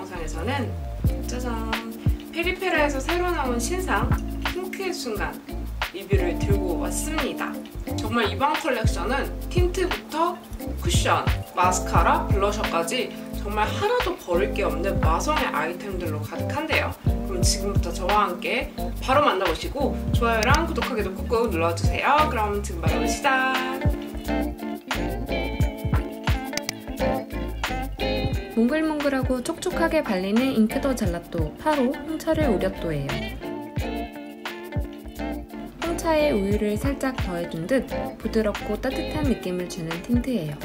영상에서는 짜잔 페리페라에서 새로 나온 신상 핑크의 순간 리뷰를 들고 왔습니다. 정말 이번 컬렉션은 틴트부터 쿠션, 마스카라, 블러셔까지 정말 하나도 버릴 게 없는 마성의 아이템들로 가득한데요. 그럼 지금부터 저와 함께 바로 만나보시고 좋아요랑 구독하기도 꾹꾹 눌러주세요. 그럼 지금 바로 시작! 몽글몽글하고 촉촉하게 발리는 잉크더 젤라또 바로 홍차를 우렸도예요. 홍차에 우유를 살짝 더해준 듯 부드럽고 따뜻한 느낌을 주는 틴트예요.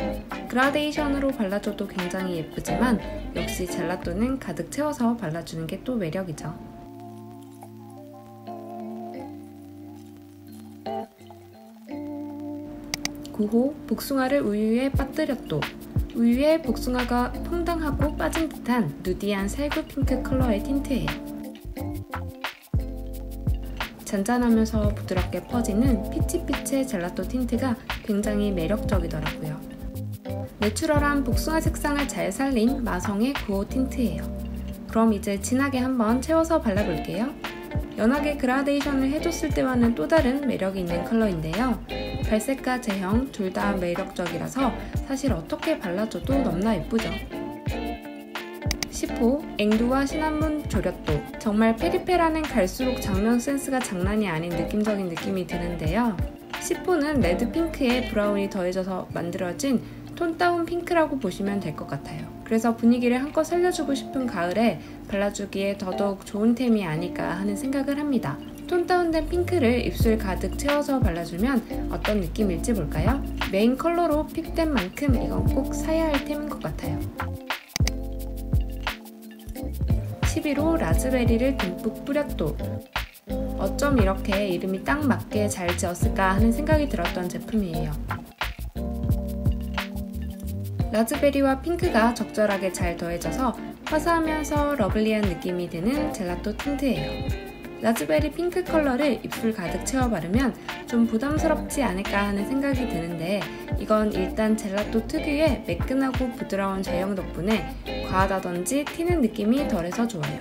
그라데이션으로 발라줘도 굉장히 예쁘지만 역시 젤라또는 가득 채워서 발라주는 게 또 매력이죠. 9호 복숭아를 우유에 빠뜨렸도 우유에 복숭아가 퐁당하고 빠진 듯한 누디한 살구 핑크 컬러의 틴트예요. 잔잔하면서 부드럽게 퍼지는 피치피치의 젤라또 틴트가 굉장히 매력적이더라고요. 내추럴한 복숭아 색상을 잘 살린 마성의 9호 틴트예요. 그럼 이제 진하게 한번 채워서 발라볼게요. 연하게 그라데이션을 해줬을 때와는 또 다른 매력이 있는 컬러인데요. 발색과 제형 둘 다 매력적이라서 사실 어떻게 발라줘도 너무나 예쁘죠. 10호 앵두와 시나몬 조렸도 정말 페리페라는 갈수록 장면 센스가 장난이 아닌 느낌적인 느낌이 드는데요. 10호는 레드 핑크에 브라운이 더해져서 만들어진 톤 다운 핑크라고 보시면 될 것 같아요. 그래서 분위기를 한껏 살려주고 싶은 가을에 발라주기에 더더욱 좋은 템이 아닐까 하는 생각을 합니다. 톤 다운된 핑크를 입술 가득 채워서 발라주면 어떤 느낌일지 볼까요? 메인 컬러로 픽된 만큼 이건 꼭 사야 할 템인 것 같아요. 11호 라즈베리를 듬뿍 뿌렸도 어쩜 이렇게 이름이 딱 맞게 잘 지었을까 하는 생각이 들었던 제품이에요. 라즈베리와 핑크가 적절하게 잘 더해져서 화사하면서 러블리한 느낌이 드는 젤라또 틴트예요. 라즈베리 핑크 컬러를 입술 가득 채워 바르면 좀 부담스럽지 않을까 하는 생각이 드는데 이건 일단 젤라또 특유의 매끈하고 부드러운 제형 덕분에 과하다든지 튀는 느낌이 덜해서 좋아요.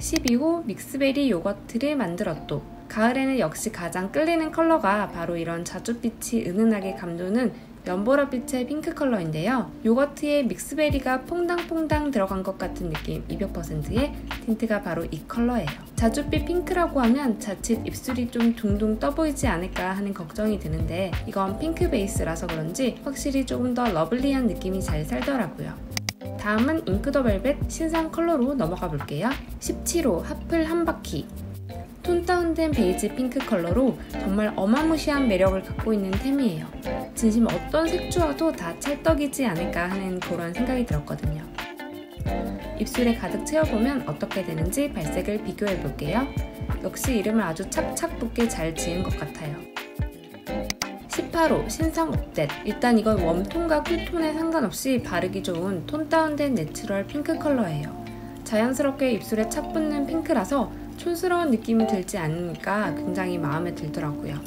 12호 믹스베리 요거트를 만들었도 가을에는 역시 가장 끌리는 컬러가 바로 이런 자줏빛이 은은하게 감도는 연보라빛의 핑크 컬러인데요. 요거트에 믹스베리가 퐁당퐁당 들어간 것 같은 느낌 200%의 틴트가 바로 이 컬러예요. 자줏빛 핑크라고 하면 자칫 입술이 좀 둥둥 떠 보이지 않을까 하는 걱정이 드는데 이건 핑크 베이스라서 그런지 확실히 조금 더 러블리한 느낌이 잘 살더라고요. 다음은 잉크 더 벨벳 신상 컬러로 넘어가 볼게요. 17호 하플 한 바퀴 톤 다운된 베이지 핑크 컬러로 정말 어마무시한 매력을 갖고 있는 템이에요. 진심 어떤 색조와도 다 찰떡이지 않을까 하는 그런 생각이 들었거든요. 입술에 가득 채워보면 어떻게 되는지 발색을 비교해 볼게요. 역시 이름을 아주 착착 붙게 잘 지은 것 같아요. 18호 신상 업댓 일단 이건 웜톤과 쿨톤에 상관없이 바르기 좋은 톤 다운된 내추럴 핑크 컬러예요. 자연스럽게 입술에 착 붙는 핑크라서 촌스러운 느낌이 들지 않으니까 굉장히 마음에 들더라고요.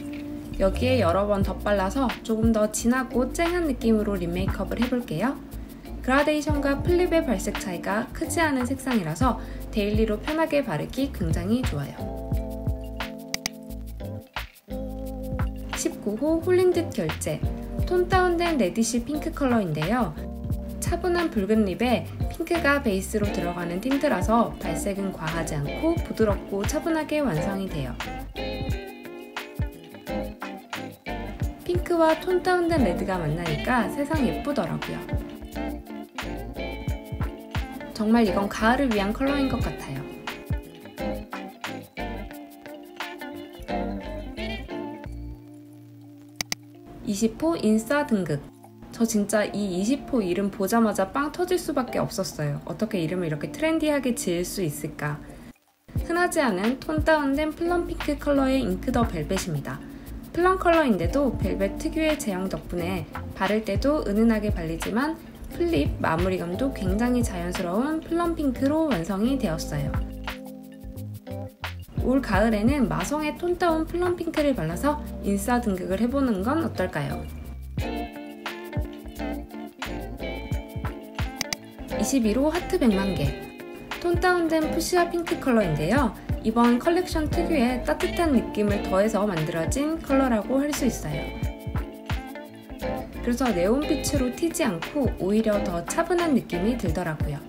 여기에 여러 번 덧발라서 조금 더 진하고 쨍한 느낌으로 립 메이크업을 해볼게요. 그라데이션과 플립의 발색 차이가 크지 않은 색상이라서 데일리로 편하게 바르기 굉장히 좋아요. 19호 홀린 듯 결제 톤 다운된 레디시 핑크 컬러인데요. 차분한 붉은 립에 핑크가 베이스로 들어가는 틴트라서 발색은 과하지 않고 부드럽고 차분하게 완성이 돼요. 핑크와 톤 다운된 레드가 만나니까 세상 예쁘더라고요. 정말 이건 가을을 위한 컬러인 것 같아요. (20호) 인싸 등급 저 진짜 이 20호 이름 보자마자 빵 터질 수밖에 없었어요. 어떻게 이름을 이렇게 트렌디하게 지을 수 있을까? 흔하지 않은 톤 다운된 플럼 핑크 컬러의 잉크 더 벨벳입니다. 플럼 컬러인데도 벨벳 특유의 제형 덕분에 바를 때도 은은하게 발리지만 플립 마무리감도 굉장히 자연스러운 플럼 핑크로 완성이 되었어요. 올 가을에는 마성의 톤 다운 플럼 핑크를 발라서 인싸 등극을 해보는 건 어떨까요? 21호 하트 100만 개. 톤 다운된 푸시아 핑크 컬러인데요. 이번 컬렉션 특유의 따뜻한 느낌을 더해서 만들어진 컬러라고 할 수 있어요. 그래서 네온빛으로 튀지 않고 오히려 더 차분한 느낌이 들더라고요.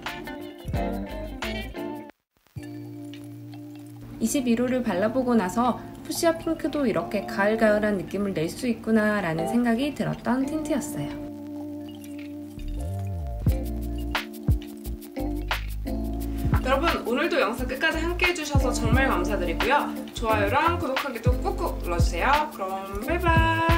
21호를 발라보고 나서 푸시아 핑크도 이렇게 가을가을한 느낌을 낼 수 있구나 라는 생각이 들었던 틴트였어요. 여러분 오늘도 영상 끝까지 함께 해주셔서 정말 감사드리고요. 좋아요랑 구독하기도 꾹꾹 눌러주세요. 그럼 바이바이.